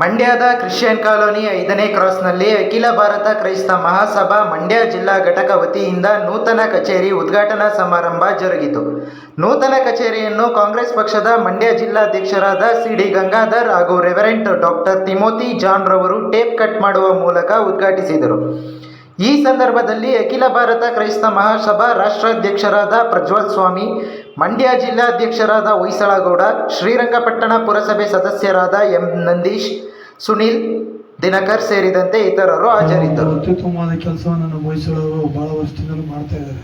ಮಂಡ್ಯದ Christian colony ಐದನೇ ಕ್ರಾಸ್ನಲ್ಲಿ ಅಖಿಲ ಭಾರತ ಕ್ರೈಸ್ತ ಮಹಾಸಭಾ ಮಂಡ್ಯ ಜಿಲ್ಲಾ ಘಟಕ ವತಿಯಿಂದ ನೂತನ ಕಚೇರಿ ಉದ್ಘಾಟನಾ ಸಮಾರಂಭ ಜರುಗಿತು. ನೂತನ ಕಚೇರಿಯನ್ನು ಕಾಂಗ್ರೆಸ್ ಪಕ್ಷದ ಮಂಡ್ಯ ಜಿಲ್ಲಾಧ್ಯಕ್ಷರಾದ ಸಿ ಡಿ ಗಂಗಾಧರ್ ಹಾಗೂ ರೆವರೆಂಟ್ ಡಾಕ್ಟರ್ ತಿಮೋತಿ ಜಾನ್ ರವರು ಟೇಪ್ ಕಟ್ ಮಾಡುವ ಮೂಲಕ ಉದ್ಘಾಟಿಸಿದರು. ಈ ಸಂದರ್ಭದಲ್ಲಿ ಅಖಿಲ ಭಾರತ ಕ್ರೈಸ್ತ ಮಹಾಸಭಾ ರಾಷ್ಟ್ರಾಧ್ಯಕ್ಷರಾದ ಪ್ರಜ್ವಲ್ ಸ್ವಾಮಿ ಮಂಡ್ಯ ಜಿಲ್ಲಾಧ್ಯಕ್ಷರಾದ ಹೊಯ್ಸಳಗೌಡ, ಶ್ರೀರಂಗಪಟ್ಟಣ ಪುರಸಭೆ ಸದಸ್ಯರಾದ ಎಂ ನಂದೀಶ್, ಸುನೀಲ್ ದಿನಕರ್ ಸೇರಿದಂತೆ ಇತರರು ಹಾಜರಿದ್ದರು. ಅತ್ಯುತ್ತಮವಾದ ಕೆಲಸವನ್ನು ನಮ್ಮ ಹೊಯ್ಸಳರು ಭಾಳ ವರ್ಷದಿಂದಲೂ ಮಾಡ್ತಾ ಇದ್ದಾರೆ.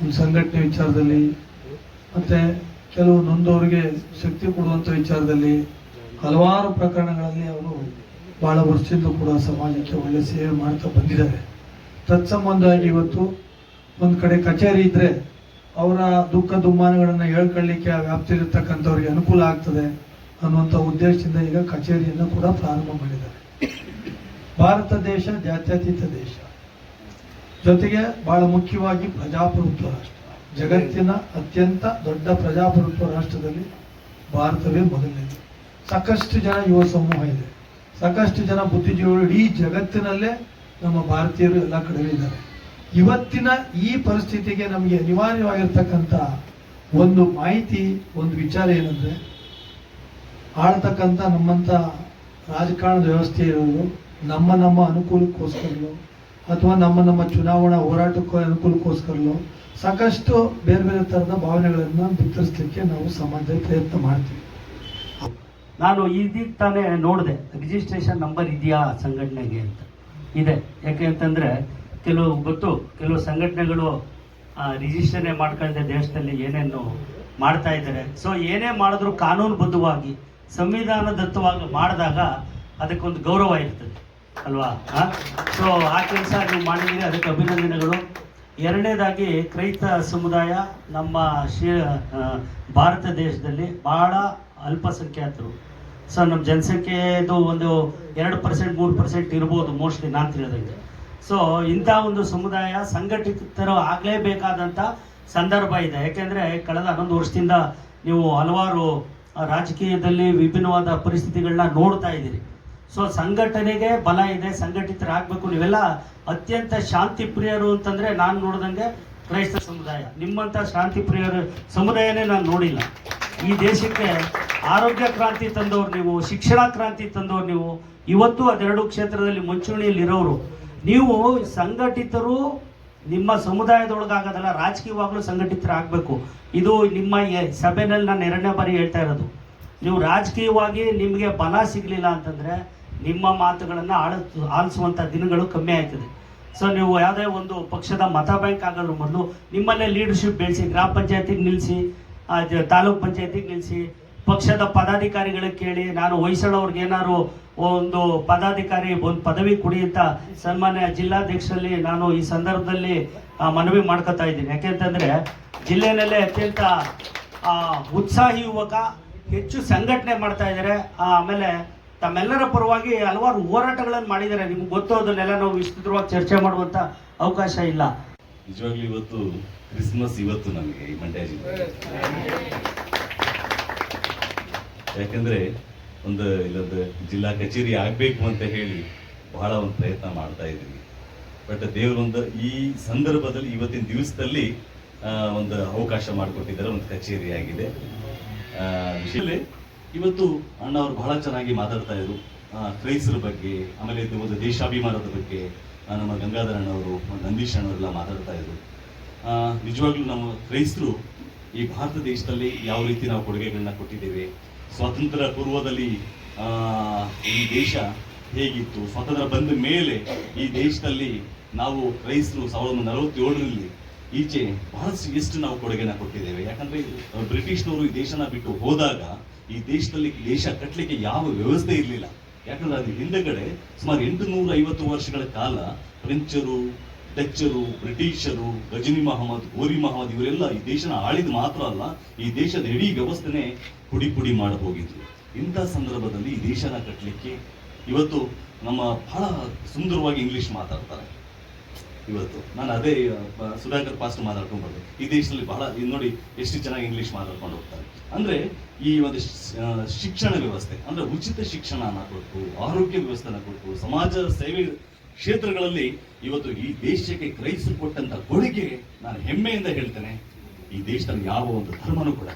ಒಂದು ಸಂಘಟನೆ ವಿಚಾರದಲ್ಲಿ, ಮತ್ತು ಕೆಲವು ನೊಂದವರಿಗೆ ಶಕ್ತಿ ಕೊಡುವಂಥ ವಿಚಾರದಲ್ಲಿ ಹಲವಾರು ಪ್ರಕರಣಗಳಲ್ಲಿ ಅವರು ಭಾಳ ವರ್ಷದಿಂದ ಕೂಡ ಸಮಾಜಕ್ಕೆ ಒಳ್ಳೆ ಸೇವೆ ಮಾಡ್ತಾ ಬಂದಿದ್ದಾರೆ. ತತ್ಸಂಬಂಧವಾಗಿ ಇವತ್ತು ಒಂದು ಕಡೆ ಕಚೇರಿ ಇದ್ದರೆ ಅವರ ದುಃಖ ದುಮ್ಮಾನಗಳನ್ನು ಹೇಳ್ಕೊಳ್ಳಿಕ್ಕೆ ಆ ವ್ಯಾಪ್ತಿಲಿರ್ತಕ್ಕಂಥವ್ರಿಗೆ ಅನುಕೂಲ ಆಗ್ತದೆ ಅನ್ನುವಂಥ ಉದ್ದೇಶದಿಂದ ಈಗ ಕಚೇರಿಯನ್ನು ಕೂಡ ಪ್ರಾರಂಭ ಮಾಡಿದ್ದಾರೆ. ಭಾರತ ದೇಶ ಜಾತ್ಯತೀತ ದೇಶ. ಜೊತೆಗೆ ಬಹಳ ಮುಖ್ಯವಾಗಿ ಪ್ರಜಾಪ್ರಭುತ್ವ ರಾಷ್ಟ್ರ. ಜಗತ್ತಿನ ಅತ್ಯಂತ ದೊಡ್ಡ ಪ್ರಜಾಪ್ರಭುತ್ವ ರಾಷ್ಟ್ರದಲ್ಲಿ ಭಾರತವೇ ಮೊದಲನೇದು. ಸಾಕಷ್ಟು ಜನ ಯುವ ಸಮೂಹ ಇದೆ. ಸಾಕಷ್ಟು ಜನ ಬುದ್ಧಿಜೀವಿಗಳು ಇಡೀ ಜಗತ್ತಿನಲ್ಲೇ ನಮ್ಮ ಭಾರತೀಯರು ಎಲ್ಲ ಕಡೆ ಇದ್ದಾರೆ ಇವತ್ತಿನ ಈ ಪರಿಸ್ಥಿತಿಗೆ ನಮಗೆ ಅನಿವಾರ್ಯವಾಗಿರ್ತಕ್ಕಂಥ ಒಂದು ಮಾಹಿತಿ, ಒಂದು ವಿಚಾರ ಏನಂದ್ರೆ, ಆಳ್ತಕ್ಕಂಥ ನಮ್ಮಂಥ ರಾಜಕಾರಣದ ವ್ಯವಸ್ಥೆ ಇರೋರು ನಮ್ಮ ನಮ್ಮ ಅನುಕೂಲಕ್ಕೋಸ್ಕರಲು ಅಥವಾ ನಮ್ಮ ನಮ್ಮ ಚುನಾವಣಾ ಹೋರಾಟಕ್ಕೂ ಅನುಕೂಲಕ್ಕೋಸ್ಕರಲು ಸಾಕಷ್ಟು ಬೇರೆ ಬೇರೆ ಥರದ ಭಾವನೆಗಳನ್ನು ಬಿತ್ತರಿಸಲಿಕ್ಕೆ ನಾವು ಸಮಾಜದಲ್ಲಿ ಪ್ರಯತ್ನ ಮಾಡ್ತೀವಿ. ನಾನು ಇದೀಗ ತಾನೇ ನೋಡಿದೆ ರಿಜಿಸ್ಟ್ರೇಷನ್ ನಂಬರ್ ಇದೆಯಾ ಸಂಘಟನೆಗೆ ಅಂತ. ಇದೆ. ಯಾಕೆ ಅಂತಂದ್ರೆ ಕೆಲವು ಗೊತ್ತು, ಕೆಲವು ಸಂಘಟನೆಗಳು ರಿಜಿಸ್ಟರ್ನೇ ಮಾಡ್ಕೊಳ್ಳದೆ ದೇಶದಲ್ಲಿ ಏನೇನು ಮಾಡ್ತಾ ಇದ್ದಾರೆ. ಸೊ ಏನೇ ಮಾಡಿದ್ರು ಕಾನೂನುಬದ್ಧವಾಗಿ, ಸಂವಿಧಾನದತ್ತವಾಗಿ ಮಾಡಿದಾಗ ಅದಕ್ಕೊಂದು ಗೌರವ ಇರ್ತದೆ, ಅಲ್ವಾ? ಸೊ ಆ ಕೆಲಸ ನೀವು ಮಾಡಿದ್ದೀರಿ, ಅದಕ್ಕೆ ಅಭಿನಂದನೆಗಳು. ಎರಡನೇದಾಗಿ, ಕ್ರೈಸ್ತ ಸಮುದಾಯ ನಮ್ಮ ಶ್ರೀ ಭಾರತ ದೇಶದಲ್ಲಿ ಬಹಳ ಅಲ್ಪಸಂಖ್ಯಾತರು. ಸೊ ನಮ್ಮ ಜನಸಂಖ್ಯೆದು ಒಂದು ಎರಡು ಪರ್ಸೆಂಟ್, ಮೂರು ಪರ್ಸೆಂಟ್ ಇರ್ಬೋದು, ಮೋಸ್ಟ್ಲಿ ನಾನು ತಿಳಿದಂಗೆ. ಸೊ ಇಂಥ ಒಂದು ಸಮುದಾಯ ಸಂಘಟಿತರು ಆಗಲೇಬೇಕಾದಂಥ ಸಂದರ್ಭ ಇದೆ. ಯಾಕೆಂದರೆ ಕಳೆದ ಹನ್ನೊಂದು ವರ್ಷದಿಂದ ನೀವು ಹಲವಾರು ರಾಜಕೀಯದಲ್ಲಿ ವಿಭಿನ್ನವಾದ ಪರಿಸ್ಥಿತಿಗಳನ್ನ ನೋಡ್ತಾ ಇದ್ದೀರಿ. ಸೊ ಸಂಘಟನೆಗೆ ಬಲ ಇದೆ, ಸಂಘಟಿತರಾಗಬೇಕು. ನೀವೆಲ್ಲ ಅತ್ಯಂತ ಶಾಂತಿ ಪ್ರಿಯರು ಅಂತಂದ್ರೆ ನಾನು ನೋಡ್ದಂಗೆ ಕ್ರೈಸ್ತ ಸಮುದಾಯ. ನಿಮ್ಮಂಥ ಶಾಂತಿ ಪ್ರಿಯರು ಸಮುದಾಯನೇ ನಾನು ನೋಡಿಲ್ಲ. ಈ ದೇಶಕ್ಕೆ ಆರೋಗ್ಯ ಕ್ರಾಂತಿ ತಂದವ್ರು ನೀವು, ಶಿಕ್ಷಣ ಕ್ರಾಂತಿ ತಂದವ್ರು ನೀವು, ಇವತ್ತು ಅದೆರಡು ಕ್ಷೇತ್ರದಲ್ಲಿ ಮುಂಚೂಣಿಯಲ್ಲಿ ಇರೋರು ನೀವು ಸಂಘಟಿತರು ನಿಮ್ಮ ಸಮುದಾಯದೊಳಗಾಗೋದಲ್ಲ, ರಾಜಕೀಯವಾಗಲೂ ಸಂಘಟಿತರಾಗಬೇಕು. ಇದು ನಿಮ್ಮ ಸಭೆನಲ್ಲಿ ನಾನು ಎರಡನೇ ಬಾರಿ ಹೇಳ್ತಾ ಇರೋದು. ನೀವು ರಾಜಕೀಯವಾಗಿ ನಿಮಗೆ ಬಲ ಸಿಗಲಿಲ್ಲ ಅಂತಂದರೆ ನಿಮ್ಮ ಮಾತುಗಳನ್ನು ಆಳ ಆಲಿಸುವಂಥ ದಿನಗಳು ಕಮ್ಮಿ ಆಯ್ತದೆ. ಸೊ ನೀವು ಯಾವುದೇ ಒಂದು ಪಕ್ಷದ ಮತ ಬ್ಯಾಂಕ್ ಆಗೋದ್ರ ಮೊದಲು ನಿಮ್ಮಲ್ಲೇ ಲೀಡರ್ಶಿಪ್ ಬೆಳೆಸಿ, ಗ್ರಾಮ ಪಂಚಾಯತಿಗೆ ನಿಲ್ಲಿಸಿ ತಾಲೂಕ್ ಪಂಚಾಯತಿಗೆ ನಿಲ್ಲಿಸಿ ಪಕ್ಷದ ಪದಾಧಿಕಾರಿಗಳಿಗೆ ಕೇಳಿ, ನಾನು ಹೊಯ್ಸಳವ್ರಿಗೆ ಏನಾದ್ರು ಒಂದು ಪದಾಧಿಕಾರಿ ಒಂದು ಪದವಿ ಕೊಡಿ ಅಂತ ಸನ್ಮಾನ್ಯ ಜಿಲ್ಲಾಧ್ಯಕ್ಷರಲ್ಲಿ ನಾನು ಈ ಸಂದರ್ಭದಲ್ಲಿ ಮನವಿ ಮಾಡ್ಕೊತಾ ಇದ್ದೀನಿ. ಯಾಕೆಂತಂದ್ರೆ ಜಿಲ್ಲೆನಲ್ಲೇ ಅತ್ಯಂತ ಉತ್ಸಾಹಿ ಯುವಕ, ಹೆಚ್ಚು ಸಂಘಟನೆ ಮಾಡ್ತಾ ಇದ್ದಾರೆ. ಆಮೇಲೆ ತಮ್ಮೆಲ್ಲರ ಪರವಾಗಿ ಹಲವಾರು ಹೋರಾಟಗಳನ್ನು ಮಾಡಿದ್ದಾರೆ. ನಿಮ್ಗೆ ಗೊತ್ತು ಅದನ್ನೆಲ್ಲ ನಾವು ವಿಸ್ತೃತವಾಗಿ ಚರ್ಚೆ ಮಾಡುವಂತ ಅವಕಾಶ ಇಲ್ಲ. ನಿಜವಾಗ್ಲೂ ಇವತ್ತು ಕ್ರಿಸ್ಮಸ್ ಇವತ್ತು ನಮಗೆ ಈ ಮಂಡ್ಯ ಜಿಲ್ಲೆ ಯಾಕಂದ್ರೆ ಒಂದು ಇಲ್ಲದ ಜಿಲ್ಲಾ ಕಚೇರಿ ಆಗಬೇಕು ಅಂತ ಹೇಳಿ ಬಹಳ ಒಂದು ಪ್ರಯತ್ನ ಮಾಡ್ತಾ ಇದ್ದೀವಿ. ಬಟ್ ದೇವರೊಂದು ಈ ಸಂದರ್ಭದಲ್ಲಿ ಇವತ್ತಿನ ದಿವಸದಲ್ಲಿ ಒಂದು ಅವಕಾಶ ಮಾಡಿಕೊಟ್ಟಿದ್ದಾರೆ, ಒಂದು ಕಚೇರಿ ಆಗಿದೆ. ಇವತ್ತು ಅಣ್ಣ ಅವರು ಬಹಳ ಚೆನ್ನಾಗಿ ಮಾತಾಡ್ತಾ ಇದ್ರು. ಕ್ರೈಸ್ತರ ಬಗ್ಗೆ, ಆಮೇಲೆ ಇದು ಒಂದು ದೇಶಾಭಿಮಾನದ ಬಗ್ಗೆ ನಮ್ಮ ಗಂಗಾಧರ ಅಣ್ಣವರು ನಂದೀಶ್ ಅಣ್ಣವರೆಲ್ಲ ಮಾತಾಡ್ತಾ ಇದ್ರು. ನಿಜವಾಗ್ಲೂ ನಮ್ಮ ಕ್ರೈಸ್ತರು ಈ ಭಾರತ ದೇಶದಲ್ಲಿ ಯಾವ ರೀತಿ ನಾವು ಕೊಡುಗೆಗಳನ್ನ ಕೊಟ್ಟಿದ್ದೇವೆ ಸ್ವಾತಂತ್ರ್ಯ ಪೂರ್ವದಲ್ಲಿ ಈ ದೇಶ ಹೇಗಿತ್ತು? ಸ್ವಾತಂತ್ರ್ಯ ಬಂದ ಮೇಲೆ ಈ ದೇಶದಲ್ಲಿ ನಾವು ಕ್ರೈಸ್ತರು ಸಾವಿರದ ಒಂಬೈನೂರ ನಲವತ್ತೇಳರಲ್ಲಿ ಈಚೆ ಬಹಳಷ್ಟು ಎಷ್ಟು ನಾವು ಕೊಡುಗೆನ ಕೊಟ್ಟಿದ್ದೇವೆ. ಯಾಕಂದ್ರೆ ಬ್ರಿಟಿಷ್ನವರು ಈ ದೇಶನ ಬಿಟ್ಟು ಹೋದಾಗ ಈ ದೇಶದಲ್ಲಿ ದೇಶ ಕಟ್ಟಲಿಕ್ಕೆ ಯಾವ ವ್ಯವಸ್ಥೆ ಇರಲಿಲ್ಲ. ಯಾಕಂದ್ರೆ ಅದು ಹಿಂದೆಗಡೆ ಸುಮಾರು ಎಂಟು ನೂರ ಐವತ್ತು ವರ್ಷಗಳ ಕಾಲ ಫ್ರೆಂಚರು ಡಚ್ಚರು ಬ್ರಿಟಿಷರು, ಗಜನಿ ಮಹಮ್ಮದ್, ಗೋರಿ ಮಹಮ್ಮದ್ ಇವರೆಲ್ಲ ಈ ದೇಶನ ಆಳಿದ ಮಾತ್ರ ಅಲ್ಲ, ಈ ದೇಶದ ಇಡೀ ವ್ಯವಸ್ಥೆನೆ ಪುಡಿ ಪುಡಿ ಮಾಡಿ ಹೋಗಿದ್ರು ಇಂಥ ಸಂದರ್ಭದಲ್ಲಿ ಈ ದೇಶನ ಕಟ್ಟಲಿಕ್ಕೆ ಇವತ್ತು ನಮ್ಮ ಬಹಳ ಸುಂದರವಾಗಿ ಇಂಗ್ಲಿಷ್ ಮಾತಾಡ್ತಾರೆ. ಇವತ್ತು ನಾನು ಅದೇ ಸುಧಾಕರ್ ಪಾಸ್ಟ್ ಮಾತಾಡ್ಕೊಂಡು ಬಂದೆ. ಈ ದೇಶದಲ್ಲಿ ಬಹಳ ನೋಡಿ ಎಷ್ಟು ಚೆನ್ನಾಗಿ ಇಂಗ್ಲಿಷ್ ಮಾತಾಡ್ಕೊಂಡು ಹೋಗ್ತಾರೆ. ಅಂದ್ರೆ ಈ ಒಂದು ಶಿಕ್ಷಣ ವ್ಯವಸ್ಥೆ, ಅಂದ್ರೆ ಉಚಿತ ಶಿಕ್ಷಣನ ಕೊಟ್ಟು, ಆರೋಗ್ಯ ವ್ಯವಸ್ಥೆನ ಕೊಟ್ಟು, ಸಮಾಜ ಸೇವೆ ಕ್ಷೇತ್ರಗಳಲ್ಲಿ ಇವತ್ತು ಈ ದೇಶಕ್ಕೆ ಕ್ರಯಿಸಿಕೊಟ್ಟಂತ ಕೊಡುಗೆ ನಾನು ಹೆಮ್ಮೆಯಿಂದ ಹೇಳ್ತೇನೆ, ಈ ದೇಶ ಯಾವ ಒಂದು ಧರ್ಮನೂ ಕೂಡ